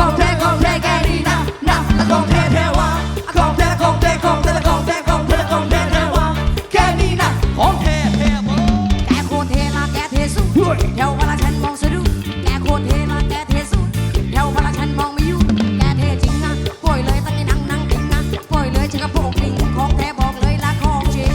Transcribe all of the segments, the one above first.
ของแท้องแท้แกดีนะนะของแทแทวะของแท้องแท้องแทแท้ของแท้องแทแทวะแกนี่นะของแทแท้วะแกโคเทละแกเทสู้แถวพลังฉันมองสะดุ้งแกโคเทละแกเทสู้แถวพลังฉันมองไม่ยุ่งแกเทจริงนะป่อยเลยตั้งในหนังนังจริงนะป่อยเลยฉันก็โป่งจริงของแทบอกเลยละของจริง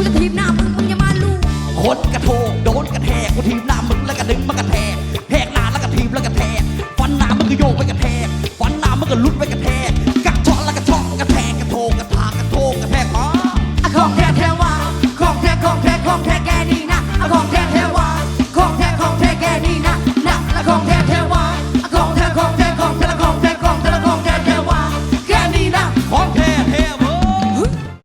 ูจะทีมหน้ามึงมึงอย่ามาลูกคนกระโถโดนกระแทกกูทีมหน้ามึงแล้วก็ดึงมากระแทกแหกหน้าแล้วก็ทีมแล้วก็แทกฟันหน้ามึงก็โยกไปกระแทกฟันหน้ามึงก็ลุดไปกระแทกกัดเจาะแล้วก็ช่องกระแทกกระโถกระทากระโถกระแทกอ๋อของแท้แท้ว่าของแท้ของแท้ของแท้แกนี่นะของแท้